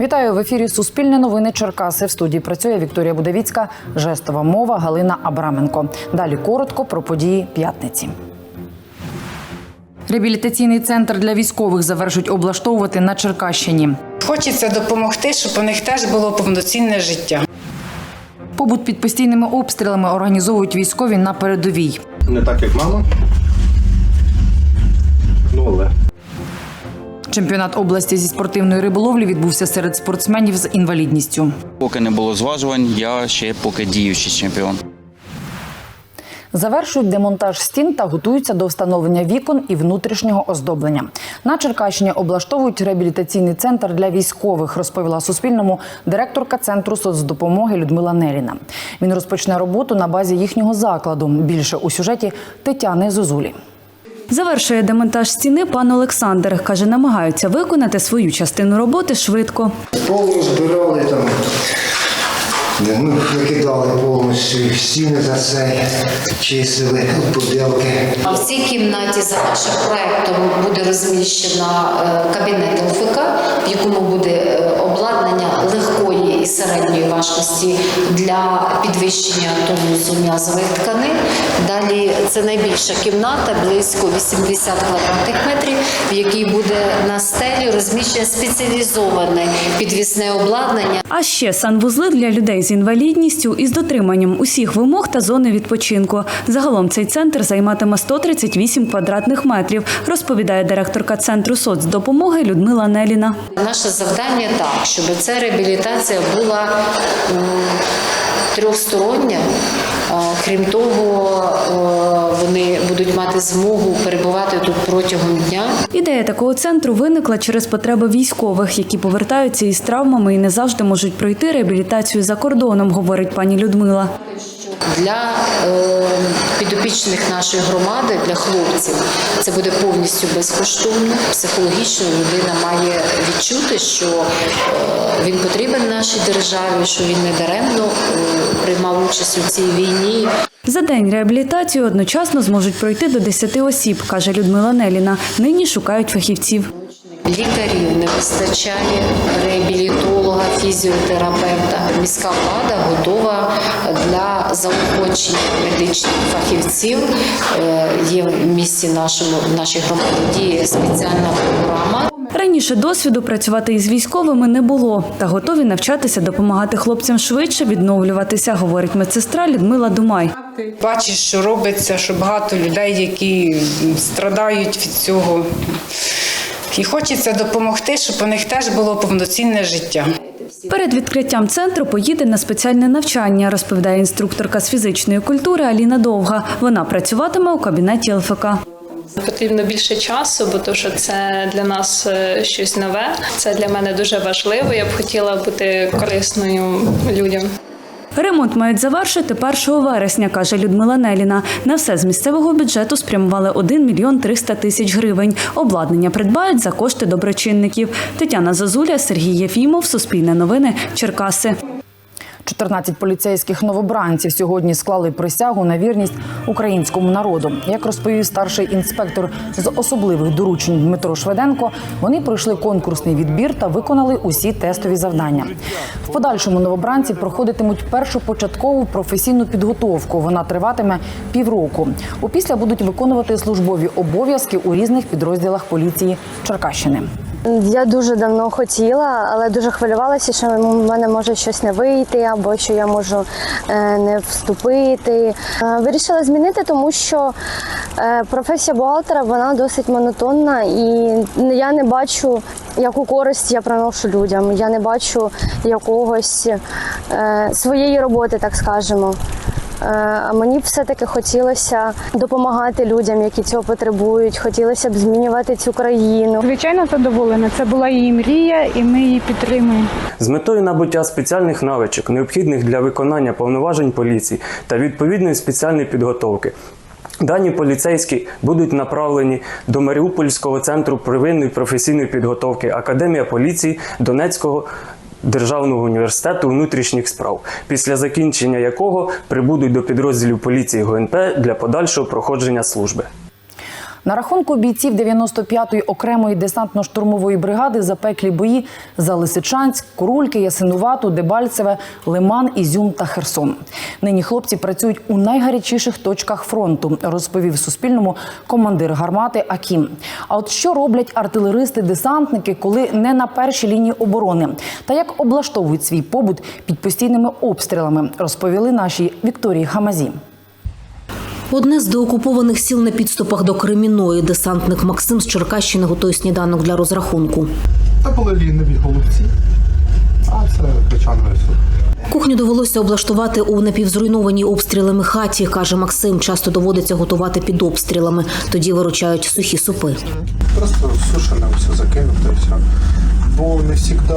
Вітаю в ефірі Суспільне новини Черкаси. В студії працює Вікторія Будавіцька, жестова мова Галина Абраменко. Далі коротко про події п'ятниці. Реабілітаційний центр для військових завершують облаштовувати на Черкащині. Хочеться допомогти, щоб у них теж було повноцінне життя. Побут під постійними обстрілами організовують військові на передовій. Не так, як мама. Ну, але. Чемпіонат області зі спортивної риболовлі відбувся серед спортсменів з інвалідністю. Поки не було зважувань, я ще поки діючий чемпіон. Завершують демонтаж стін та готуються до встановлення вікон і внутрішнього оздоблення. На Черкащині облаштовують реабілітаційний центр для військових, розповіла Суспільному директорка центру соцдопомоги Людмила Неліна. Він розпочне роботу на базі їхнього закладу. Більше у сюжеті Тетяни Зозулі. Завершує демонтаж стіни пан Олександр. Каже, намагаються виконати свою частину роботи швидко. Повну збирали там, ну, викидали повністю стіни за це, чистили поділки. В цій кімнаті за нашим проектом буде розміщена е, кабінет ЛФК, в якому буде е, і середньої важкості для підвищення тонусу м'язових тканин. Далі це найбільша кімната, близько 80 квадратних метрів, в якій буде на стелі розміщене спеціалізоване підвісне обладнання. А ще санвузли для людей з інвалідністю із дотриманням усіх вимог та зони відпочинку. Загалом цей центр займатиме 138 квадратних метрів, розповідає директорка центру соцдопомоги Людмила Неліна. Наше завдання так, щоб ця реабілітація була трьохстороння. Крім того, е, вони будуть мати змогу перебувати тут протягом дня. Ідея такого центру виникла через потреби військових, які повертаються із травмами і не завжди можуть пройти реабілітацію за кордоном, говорить пані Людмила. Для е, підопічних нашої громади, для хлопців, це буде повністю безкоштовно. Психологічно людина має відчути, що е, він потрібен нашій державі, що він не даремно е, приймав участь у цій війні. За день реабілітацію одночасно зможуть пройти до 10 осіб, каже Людмила Неліна. Нині шукають фахівців. Лікарів не вистачає, реабілітолога, фізіотерапевта. Міська влада готова для заохочення медичних фахівців. Е, Є в місті нашому в нашій громаді діє спеціальна програма. Раніше досвіду працювати із військовими не було, та готові навчатися допомагати хлопцям швидше відновлюватися, говорить медсестра Людмила Думай. Бачиш, що робиться, що багато людей, які страдають від цього. І хочеться допомогти, щоб у них теж було повноцінне життя. Перед відкриттям центру поїде на спеціальне навчання, розповідає інструкторка з фізичної культури Аліна Довга. Вона працюватиме у кабінеті ЛФК. Потрібно більше часу, бо то, що це для нас е, щось нове. Це для мене дуже важливо. Я б хотіла бути корисною людям. Ремонт мають завершити 1 вересня, каже Людмила Неліна. На все з місцевого бюджету спрямували 1 мільйон 300 тисяч гривень. Обладнання придбають за кошти доброчинників. Тетяна Зазуля, Сергій Єфімов, Суспільне новини, Черкаси. 14 поліцейських новобранців сьогодні склали присягу на вірність українському народу. Як розповів старший інспектор з особливих доручень Дмитро Шведенко, вони пройшли конкурсний відбір та виконали усі тестові завдання. В подальшому новобранці проходитимуть першу початкову професійну підготовку. Вона триватиме півроку. Опісля будуть виконувати службові обов'язки у різних підрозділах поліції Черкащини. Я дуже давно хотіла, але дуже хвилювалася, що в мене може щось не вийти, або що я можу е, не вступити. Е, Вирішила змінити, тому що е, професія бухгалтера вона досить монотонна, і я не бачу, яку користь я приношу людям. Я не бачу якогось своєї роботи, так скажемо. Е, А мені все-таки хотілося допомагати людям, які цього потребують. Хотілося б змінювати цю країну. Звичайно, задоволена. Це була її мрія, і ми її підтримуємо. З метою набуття спеціальних навичок, необхідних для виконання повноважень поліції та відповідної спеціальної підготовки. Дані поліцейські будуть направлені до Маріупольського центру первинної професійної підготовки Академія поліції Донецького Державного університету внутрішніх справ, після закінчення якого прибудуть до підрозділів поліції ГНП для подальшого проходження служби. На рахунку бійців 95-ї окремої десантно-штурмової бригади запеклі бої за Лисичанськ, Курульки, Ясинувату, Дебальцеве, Лиман, Ізюм та Херсон. Нині хлопці працюють у найгарячіших точках фронту, розповів Суспільному командир гармати Акім. А от що роблять артилеристи-десантники, коли не на першій лінії оборони, та як облаштовують свій побут під постійними обстрілами, розповіли нашій Вікторії Хамазі. Одне з деокупованих сіл на підступах до Креміної. Десантник Максим з Черкащини готує сніданок для розрахунку. Та були ліниві голубці, а це печановий суп. Кухню довелося облаштувати у напівзруйнованій обстрілами хаті, каже Максим. Часто доводиться готувати під обстрілами. Тоді виручають сухі супи. Просто сушене все закинути і все. Бо не завжди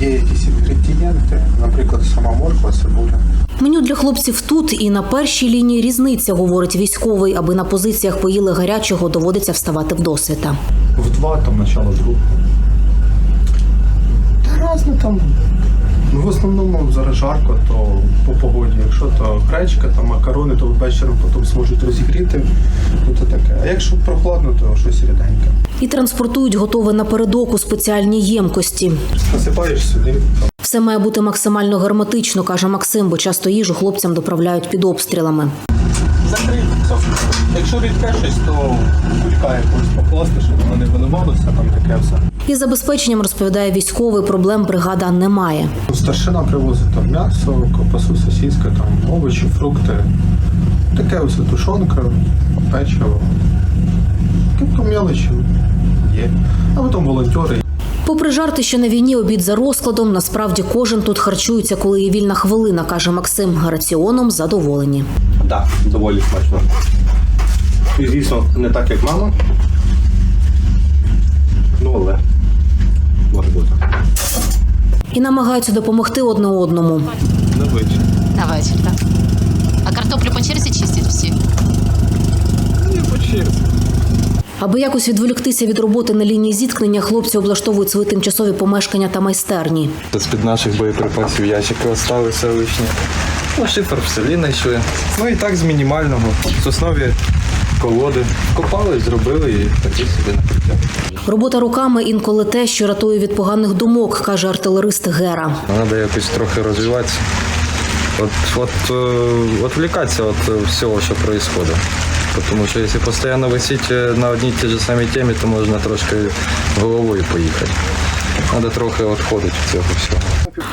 є якісь інгредієнти, наприклад, сама морква, цибуля. Меню для хлопців тут і на першій лінії різниця, говорить військовий. Аби на позиціях поїли гарячого, доводиться вставати в досвіта. В два, там начало другого. Та разне там. Ну, в основному зараз жарко, то по погоді. Якщо то гречка, то макарони, то вечором потім зможуть розігріти. Ну то таке. А якщо прохладно, то щось ріденьке. І транспортують готове напередок у спеціальній ємкості. Насипаєш сюди, там Все має бути максимально герметично, каже Максим, бо часто їжу хлопцям доправляють під обстрілами. закрити. Якщо рідке щось, то кулька якось покласти, щоб воно не виливалося, там таке все. Із забезпеченням розповідає військовий, проблем бригада не має. Старшина привозить там м'ясо, ковбасу, сосиска, там овочі, фрукти. Таке ось тушонка, печиво. Кілька мелочі є. А потім волонтери. Попри жарти, що на війні обід за розкладом, насправді кожен тут харчується, коли є вільна хвилина, каже Максим. Раціоном задоволені. Так, доволі смачно. І звісно, не так, як мама. Ну, але може бути. І намагаються допомогти одне одному. На вечір, так. А картоплю по черзі чистять всі? Не по черзі. Аби якось відволіктися від роботи на лінії зіткнення, хлопці облаштовують свої тимчасові помешкання та майстерні. З-під наших боєприпасів ящики залишилися лишні. Ну, шифер в селі знайшли. Ну і так з мінімального. З основі колоди. Копали, зробили і такі собі накриття. Робота руками інколи те, що рятує від поганих думок, каже артилерист Гера. Треба якось трохи розвиватися. От, от, е, відвлікатися від всього, що відбувається. Тому що якщо постійно висіти на одній тій ж самій темі, то можна трошки головою поїхати. Треба трохи відходити від цього всього.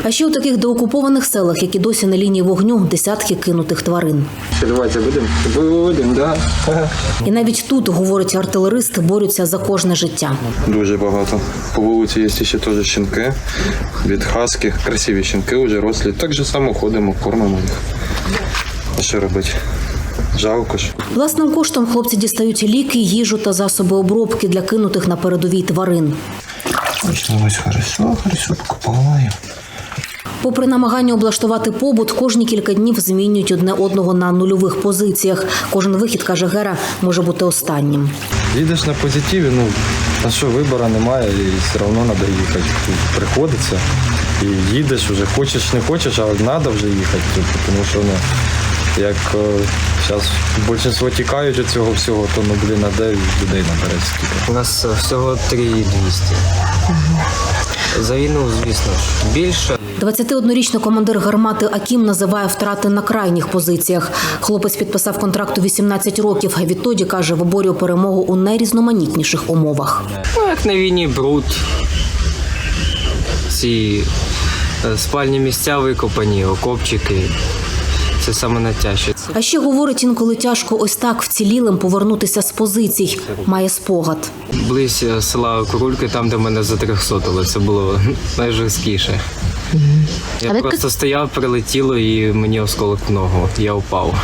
А ще у таких деокупованих селах, які досі на лінії вогню, десятки кинутих тварин. Фільмуватися будемо? Будемо, так. Да. І навіть тут, говорить артилерист, борються за кожне життя. Дуже багато. По вулиці є ще теж щенки від хаски. Красиві щенки вже рослі. Так же само ходимо, кормимо їх. А що робити? Жалко ж. Власним коштом хлопці дістають ліки, їжу та засоби обробки для кинутих на передовій тварин. Ось хорошо, хорошо покупаю. Попри намагання облаштувати побут, кожні кілька днів змінюють одне одного на нульових позиціях. Кожен вихід, каже Гера, може бути останнім. Їдеш на позитиві, ну а що вибору немає, і все одно треба їхати. Тут Приходиться. І їдеш вже, хочеш, не хочеш, але треба вже їхати. Тому що ну, як зараз більшість тікають від цього всього, то ну блін, а де людей набереться тільки. У нас е, всього 3200. За війну, звісно ж, більше. 21-річний командир гармати Акім називає втрати на крайніх позиціях. Хлопець підписав контракт у 18 років. Відтоді каже, виборює перемогу у найрізноманітніших умовах. Ну, як на війні бруд. Ці е, спальні місця викопані, окопчики. Це саме найтяжче. А ще говорить, інколи тяжко ось так вцілілим повернутися з позицій. Має спогад. Близь е, села Курульки, там, де мене затрьохсотили, це було найжорсткіше. Я просто стояв, прилетіло і мені осколок в ногу. Я впав.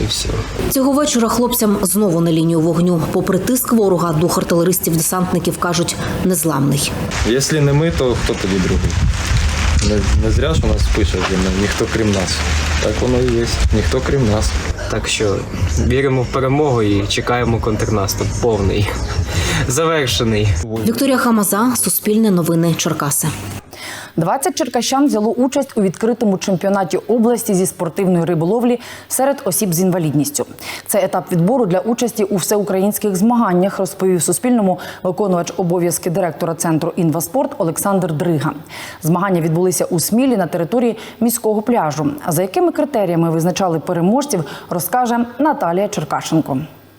І все. Цього вечора хлопцям знову на лінію вогню. Попри тиск ворога, дух артилеристів-десантників кажуть незламний. Якщо не ми, то хто тоді другий? Не, не зря ж у нас пише, ніхто крім нас. Так воно і є. Ніхто крім нас. Так що віримо в перемогу і чекаємо контрнаступ повний. Завершений. Вікторія Хамаза, Суспільне новини, Черкаси. 20 черкащан взяло участь у відкритому чемпіонаті області зі спортивної риболовлі серед осіб з інвалідністю. Це етап відбору для участі у всеукраїнських змаганнях, розповів Суспільному виконувач обов'язки директора центру інваспорт Олександр Дрига. Змагання відбулися у Смілі на території міського пляжу. За якими критеріями визначали переможців, розкаже Наталія Черкашенко.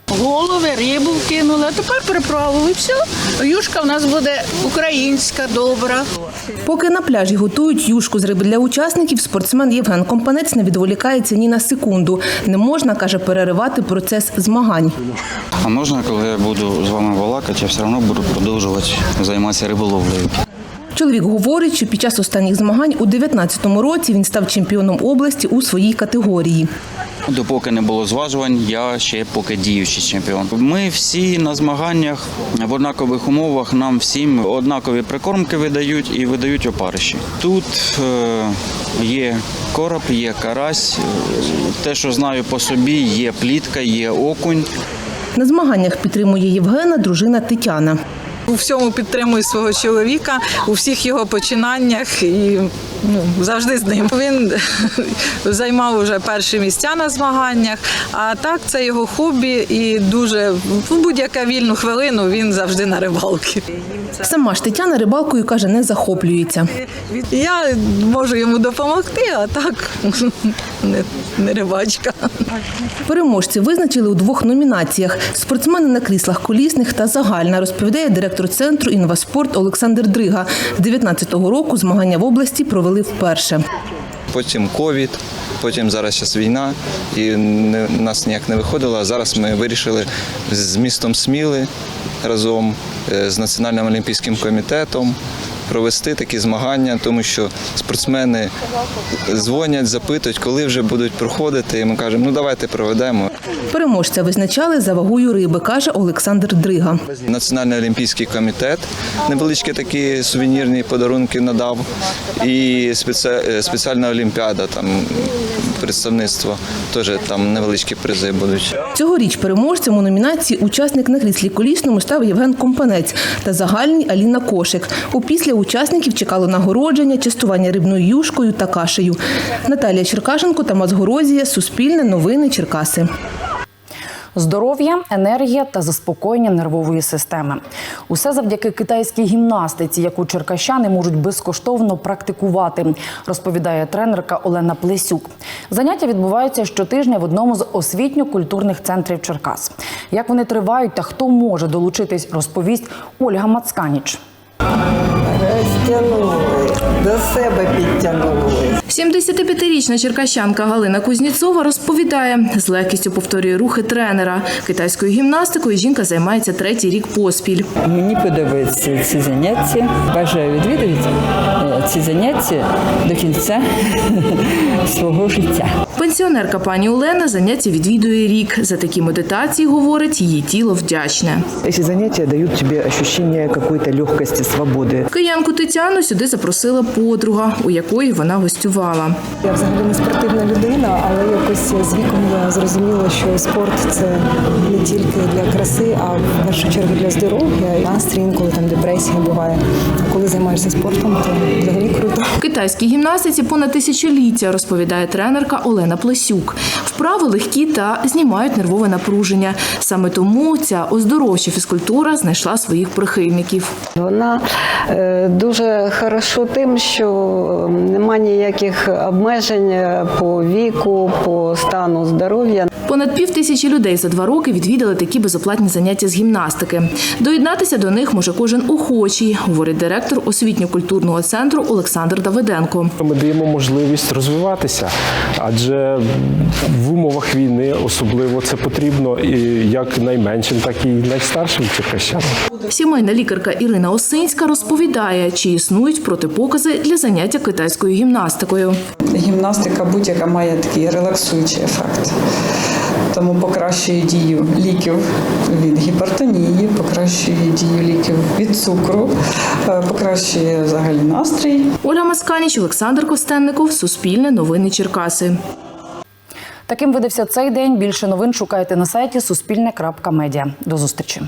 Голови, рибу вкинули, а тепер приправили. Все, юшка в нас буде українська, добра. Поки на пляжі готують юшку з риби для учасників, спортсмен Євген Компанець не відволікається ні на секунду. Не можна, каже, переривати процес змагань. А можна, коли я буду з вами балакати, я все одно буду продовжувати займатися риболовлею. Чоловік говорить, що під час останніх змагань у 19-му році він став чемпіоном області у своїй категорії. Допоки не було зважувань, я ще поки діючий чемпіон. Ми всі на змаганнях в однакових умовах. Нам всім однакові прикормки видають і видають опариші. Тут е, є короб, є карась. Е, Те, що знаю по собі, є плітка, є окунь. На змаганнях підтримує Євгена дружина Тетяна. У всьому підтримую свого чоловіка, у всіх його починаннях і ну, завжди з ним. Він займав уже перші місця на змаганнях, а так це його хобі і дуже в будь-яку вільну хвилину він завжди на рибалки. Сама ж Тетяна рибалкою каже, не захоплюється. Я можу йому допомогти, а так не, не рибачка. Переможці визначили у двох номінаціях: спортсмени на кріслах колісних та загальна, розповідає директор центру інваспорт Олександр Дрига. З 19-го року змагання в області провели вперше. Потім ковід, потім зараз час війна, і не, нас ніяк не виходило. А зараз ми вирішили з містом Сміли разом е, з Національним олімпійським комітетом провести такі змагання, тому що спортсмени дзвонять, запитують, коли вже будуть проходити. І ми кажемо, ну давайте проведемо. Переможця визначали за вагою риби, каже Олександр Дрига. Національний олімпійський комітет невеличкі такі сувенірні подарунки надав, і е, спеціальна олімпіада, там представництво, теж там невеличкі призи будуть. Цьогоріч переможцем у номінації учасник на кріслі колісному став Євген Компанець та загальний Аліна Кошик. Опісля учасників чекало нагородження, частування рибною юшкою та кашею. Наталія Черкашенко, Тамас Горозія, Суспільне, Новини, Черкаси. Здоров'я, енергія та заспокоєння нервової системи усе завдяки китайській гімнастиці, яку черкащани можуть безкоштовно практикувати, розповідає тренерка Олена Плесюк. Заняття відбуваються щотижня в одному з освітньо-культурних центрів Черкас. Як вони тривають та хто може долучитись, розповість Ольга Мацканіч. Розтягнули, до себе підтягнули. 75-річна черкащанка Галина Кузніцова розповідає, з легкістю повторює рухи тренера. Китайською гімнастикою жінка займається третій рік поспіль. Мені подобаються ці заняття. Бажаю відвідувати е, ці заняття до кінця свого життя. Пенсіонерка пані Олена заняття відвідує рік. За такі медитації, говорить, її тіло вдячне. Эти занятия дают тебе ощущение какой-то легкости, свободы. Киянку Тетяну сюди запросила подруга, у якої вона гостювала. Я взагалі не спортивна людина, але якось з віком я зрозуміла, що спорт це не тільки для краси, а в першу чергу для здоров'я. Настрій, інколи там депресія буває. Коли займаєшся спортом, то взагалі круто. В китайській гімнастиці понад тисячоліття, розповідає тренерка Олена Плесюк. Вправи легкі та знімають нервове напруження. Саме тому ця оздоровча фізкультура знайшла своїх прихильників. Вона е, дуже хорошо тим, що немає ніяких обмежень по віку, по стану здоров'я. Понад пів тисячі людей за два роки відвідали такі безоплатні заняття з гімнастики. Доєднатися до них може кожен охочий, говорить директор освітньо-культурного центру Олександр Давиденко. Ми даємо можливість розвиватися, адже в умовах війни особливо це потрібно і як найменшим, так і найстаршим черкащанам. Сімейна лікарка Ірина Осинська розповідає, чи існують протипокази для заняття китайською гімнастикою. Гімнастика будь-яка має такий релаксуючий ефект. Тому покращує дію ліків від гіпертонії, покращує дію ліків від цукру, е, покращує взагалі настрій. Оля Масканіч, Олександр Костенников, Суспільне новини Черкаси. Таким видався цей день. Більше новин шукайте на сайті Суспільне.Медіа. До зустрічі.